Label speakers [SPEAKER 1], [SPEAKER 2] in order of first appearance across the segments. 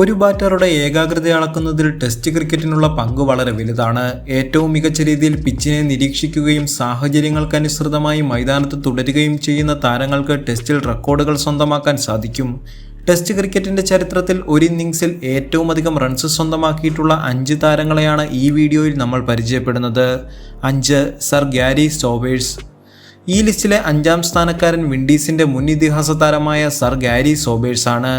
[SPEAKER 1] ഒരു ബാറ്ററുടെ ഏകാഗ്രത അളക്കുന്നതിൽ ടെസ്റ്റ് ക്രിക്കറ്റിനുള്ള പങ്ക് വളരെ വലുതാണ്. ഏറ്റവും മികച്ച രീതിയിൽ പിച്ചിനെ നിരീക്ഷിക്കുകയും സാഹചര്യങ്ങൾക്കനുസൃതമായി മൈതാനത്ത് തുടരുകയും ചെയ്യുന്ന താരങ്ങൾക്ക് ടെസ്റ്റിൽ റെക്കോർഡുകൾ സ്വന്തമാക്കാൻ സാധിക്കും. ടെസ്റ്റ് ക്രിക്കറ്റിന്റെ ചരിത്രത്തിൽ ഒരു ഇന്നിംഗ്സിൽ ഏറ്റവും അധികം റൺസ് സ്വന്തമാക്കിയിട്ടുള്ള അഞ്ച് താരങ്ങളെയാണ് ഈ വീഡിയോയിൽ നമ്മൾ പരിചയപ്പെടുന്നത്. അഞ്ച് സർ ഗ്യാരി സോവേഴ്സ്. ഈ ലിസ്റ്റിലെ അഞ്ചാം സ്ഥാനക്കാരൻ വിൻഡീസിന്റെ മുൻ ഇതിഹാസ താരമായ സർ ഗാരി സോബേഴ്സ് ആണ്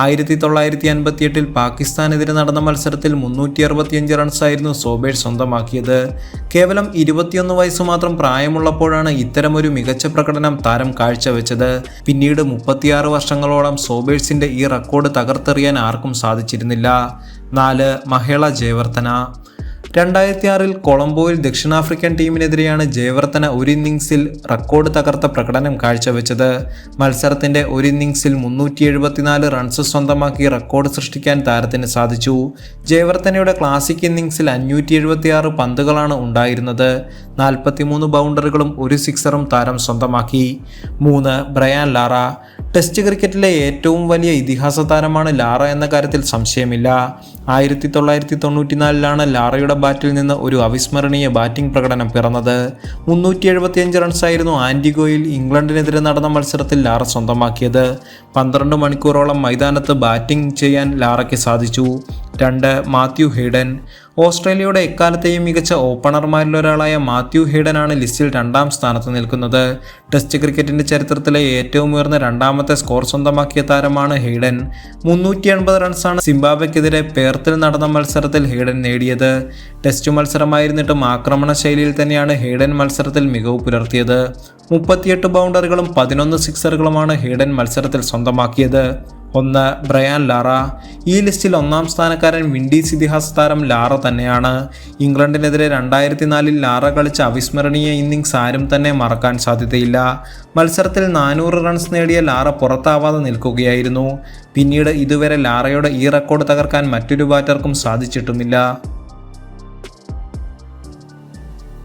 [SPEAKER 1] ആയിരത്തി തൊള്ളായിരത്തി അൻപത്തിയെട്ടിൽ പാകിസ്ഥാനെതിരെ നടന്ന മത്സരത്തിൽ മുന്നൂറ്റി അറുപത്തിയഞ്ച് റൺസായിരുന്നു സോബേഴ്സ് സ്വന്തമാക്കിയത്. കേവലം ഇരുപത്തിയൊന്ന് വയസ്സ് മാത്രം പ്രായമുള്ളപ്പോഴാണ് ഇത്തരമൊരു മികച്ച പ്രകടനം താരം കാഴ്ചവെച്ചത്. പിന്നീട് മുപ്പത്തിയാറ് വർഷങ്ങളോളം സോബേഴ്സിന്റെ ഈ റെക്കോർഡ് തകർത്തെറിയാൻ ആർക്കും സാധിച്ചിരുന്നില്ല. നാല് മഹേള ജയവർദ്ധന രണ്ടായിരത്തി ആറിൽ കൊളംബോയിൽ ദക്ഷിണാഫ്രിക്കൻ ടീമിനെതിരെയാണ് ജയവർദ്ധന ഒരു ഇന്നിംഗ്സിൽ റെക്കോർഡ് തകർത്ത പ്രകടനം കാഴ്ചവെച്ചത്. മത്സരത്തിന്റെ ഒരു ഇന്നിംഗ്സിൽ മുന്നൂറ്റി എഴുപത്തിനാല് റൺസ് സ്വന്തമാക്കി റെക്കോർഡ് സൃഷ്ടിക്കാൻ താരത്തിന് സാധിച്ചു. ജയവർദ്ധനയുടെ ക്ലാസിക് ഇന്നിംഗ്സിൽ അഞ്ഞൂറ്റി എഴുപത്തിയാറ് പന്തുകളാണ് ഉണ്ടായിരുന്നത്. നാൽപ്പത്തിമൂന്ന് ബൗണ്ടറികളും ഒരു സിക്സറും താരം സ്വന്തമാക്കി. മൂന്ന് ബ്രയാൻ ലാറ. ടെസ്റ്റ് ക്രിക്കറ്റിലെ ഏറ്റവും വലിയ ഇതിഹാസ താരമാണ് ലാറ എന്ന കാര്യത്തിൽ സംശയമില്ല. ആയിരത്തി തൊള്ളായിരത്തി തൊണ്ണൂറ്റിനാലിലാണ് ലാറയുടെ ബാറ്റിൽ നിന്ന് ഒരു അവിസ്മരണീയ ബാറ്റിംഗ് പ്രകടനം പിറന്നത്. മുന്നൂറ്റി എഴുപത്തിയഞ്ച് റൺസായിരുന്നു ആന്റിഗോയിൽ ഇംഗ്ലണ്ടിനെതിരെ നടന്ന മത്സരത്തിൽ ലാറ സ്വന്തമാക്കിയത്. പന്ത്രണ്ട് മണിക്കൂറോളം മൈതാനത്ത് ബാറ്റിംഗ് ചെയ്യാൻ ലാറയ്ക്ക് സാധിച്ചു. രണ്ട് മാത്യു ഹീഡൻ. ഓസ്ട്രേലിയയുടെ എക്കാലത്തെയും മികച്ച ഓപ്പണർമാരിലൊരാളായ മാത്യു ഹീഡനാണ് ലിസ്റ്റിൽ രണ്ടാം സ്ഥാനത്ത് നിൽക്കുന്നത്. ടെസ്റ്റ് ക്രിക്കറ്റിന്റെ ചരിത്രത്തിലെ ഏറ്റവും ഉയർന്ന രണ്ടാമത്തെ സ്കോർ സ്വന്തമാക്കിയ താരമാണ് ഹീഡൻ. മുന്നൂറ്റി എൺപത് റൺസാണ് സിംബാബ്വെക്കെതിരെ പേർത്തിൽ നടന്ന മത്സരത്തിൽ ഹീഡൻ നേടിയത്. ടെസ്റ്റ് മത്സരമായിരുന്നിട്ടും ആക്രമണ ശൈലിയിൽ തന്നെയാണ് ഹീഡൻ മത്സരത്തിൽ മികവ് പുലർത്തിയത്. മുപ്പത്തിയെട്ട് ബൗണ്ടറികളും പതിനൊന്ന് സിക്സറുകളുമാണ് ഹീഡൻ മത്സരത്തിൽ സ്വന്തമാക്കിയത്. ഒന്ന് ബ്രയാൻ ലാറ. ഈ ലിസ്റ്റിൽ ഒന്നാം സ്ഥാനക്കാരൻ വിൻഡീസ് ഇതിഹാസ താരം ലാറ തന്നെയാണ്. ഇംഗ്ലണ്ടിനെതിരെ രണ്ടായിരത്തി നാലിൽ ലാറ കളിച്ച അവിസ്മരണീയ ഇന്നിങ്സ് ആരും തന്നെ മറക്കാൻ സാധ്യതയില്ല. മത്സരത്തിൽ നാനൂറ് റൺസ് നേടിയ ലാറ പുറത്താവാതെ നിൽക്കുകയായിരുന്നു. പിന്നീട് ഇതുവരെ ലാറയുടെ ഈ റെക്കോർഡ് തകർക്കാൻ മറ്റൊരു ബാറ്റർക്കും സാധിച്ചിട്ടുമില്ല.